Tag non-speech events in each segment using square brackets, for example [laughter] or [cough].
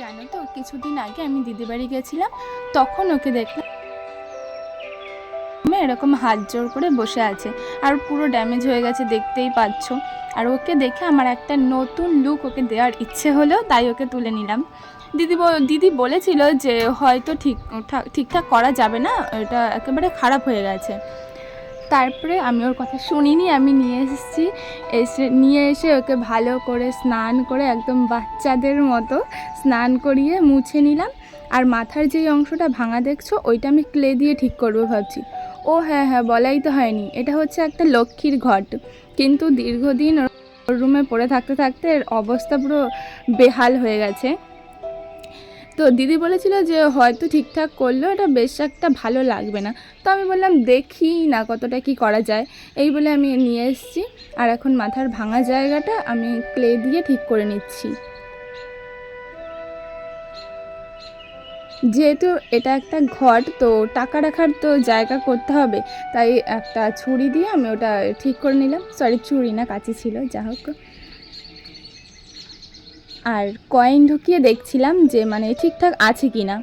জানো তো, কিছুদিন আগে আমি দিদি বাড়ি গেছিলাম, তখন ওকে দেখলাম। এরকম হাত জোর করে বসে আছে, আর পুরো ড্যামেজ হয়ে গেছে, দেখতেই পাচ্ছ। আর ওকে দেখে আমার একটা নতুন লুক ওকে দেওয়ার ইচ্ছে হলো, তাই ওকে তুলে নিলাম। দিদি দিদি বলেছিল যে হয়তো ঠিক ঠিকঠাক করা যাবে না, এটা একেবারে খারাপ হয়ে গেছে। তারপরে আমি ওর কথা শুনিনি, আমি নিয়ে এসেছি। এসে, নিয়ে এসে ওকে ভালো করে স্নান করে একদম বাচ্চাদের মতো স্নান করিয়ে মুছে নিলাম। আর মাথার যেই অংশটা ভাঙা দেখছ, ওইটা আমি ক্লে দিয়ে ঠিক করব ভাবছি। ও হ্যাঁ হ্যাঁ বলাই তো হয়নি। এটা হচ্ছে একটা লক্ষ্মীর ঘট। কিন্তু দীর্ঘদিন ওর রুমে পড়ে থাকতে থাকতে এর অবস্থা পুরো বেহাল হয়ে গেছে। তো দিদি বলেছিল যে হয়তো ঠিকঠাক করলেও এটা বেশ একটা ভালো লাগবে না। তো আমি বললাম, দেখি না কতটা কি করা যায়। এই বলে আমি নিয়ে এসেছি। আর এখন মাথার ভাঙা জায়গাটা আমি ক্লে দিয়ে ঠিক করে নিচ্ছি। যেহেতু এটা একটা ঘট, তো টাকা রাখার তো জায়গা করতে হবে। তাই একটা ছুরি দিয়ে আমি ওটা ঠিক করে নিলাম। সরি ছুরি না, কাঁচি ছিল যা হোক আর কয়েন ঢুকিয়ে দেখছিলাম যে মানে ঠিকঠাক আছে কি না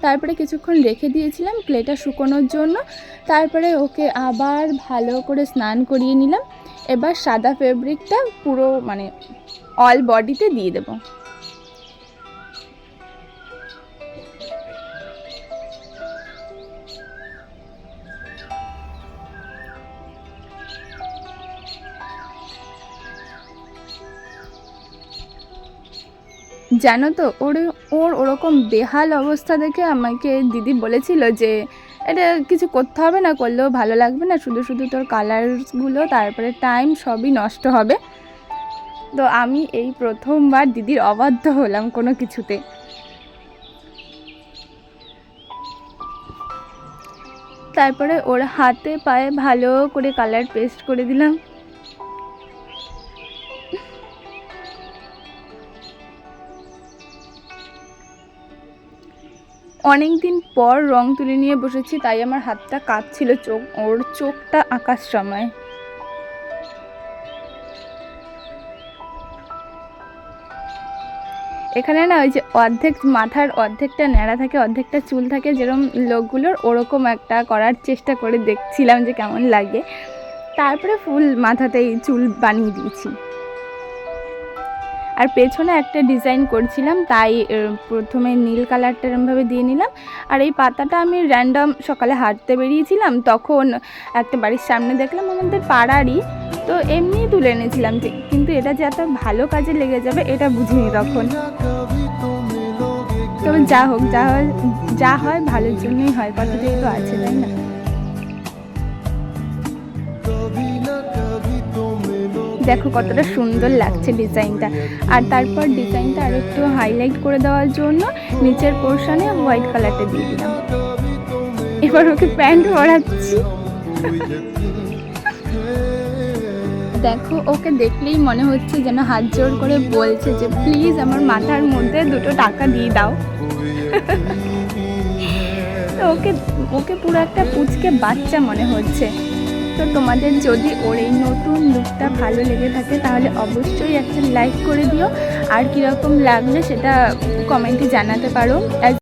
তারপরে কিছুক্ষণ রেখে দিয়েছিলাম ক্লেটা শুকোনোর জন্য। তারপরে ওকে আবার ভালো করে স্নান করিয়ে নিলাম। এবার সাদা ফেব্রিকটা পুরো মানে অল বডিতে দিয়ে দেবো। জানো তো, ওর ওর ওরকম বেহাল অবস্থা দেখে আমাকে দিদি বলেছিল যে, এটা কিছু করতে হবে না, করলেও ভালো লাগবে না, শুধু শুধু তোর কালারসগুলো তারপরে টাইম সবই নষ্ট হবে। তো আমি এই প্রথমবার দিদির অবাধ্য হলাম কোনো কিছুতে। তারপরে ওর হাতে পায়ে ভালো করে কালার পেস্ট করে দিলাম। অনেক দিন পর রং তুলে নিয়ে বসেছি, তাই আমার হাতটা কাঁপছিল চোখ, ওর চোখটা আঁকার সময় এখানে না ওই যে অর্ধেক মাথার অর্ধেকটা ন্যাড়া থাকে, অর্ধেকটা চুল থাকে যেরকম লোকগুলোর ওরকম একটা করার চেষ্টা করে দেখছিলাম যে কেমন লাগে। তারপরে ফুল মাথাতেই চুল বানিয়ে দিয়েছি। আর পেছনে একটা ডিজাইন করছিলাম, তাই প্রথমে নীল কালারটা এরমভাবে দিয়ে নিলাম। আর এই পাতাটা আমি র্যান্ডম সকালে হাঁটতে বেরিয়েছিলাম, তখন একটা বাড়ির সামনে দেখলাম আমাদের পাড়ারই, তো এমনিই তুলে এনেছিলাম কিন্তু এটা যে এত ভালো কাজে লেগে যাবে, এটা বুঝিনি তখন। তবে যা হোক, যা হয় যা হয়, ভালোর জন্যই হয় কথাটাই তো আছে, তাই না? দেখো কতটা সুন্দর লাগছে ডিজাইনটা। আর তারপর ডিজাইনটা আর একটু হাইলাইট করে দেওয়ার জন্য নিচের পোর্শনে হোয়াইট কালারটা দিয়ে দিলাম। এবার ওকে প্যান্ট পরাচ্ছি। দেখো, ওকে দেখলেই মনে হচ্ছে যেন হাত জোর করে বলছে যে প্লিজ আমার মাথার মধ্যে দুটো টাকা দিয়ে দাও। [laughs] ওকে ওকে পুরো একটা পুচকে বাচ্চা মনে হচ্ছে। তো তোমাদের যদি ওর এই নতুন লুকটা ভালো লেগে থাকে, তাহলে অবশ্যই একটা লাইক করে দিও। আর কীরকম লাগলে সেটা কমেন্টে জানাতে পারো।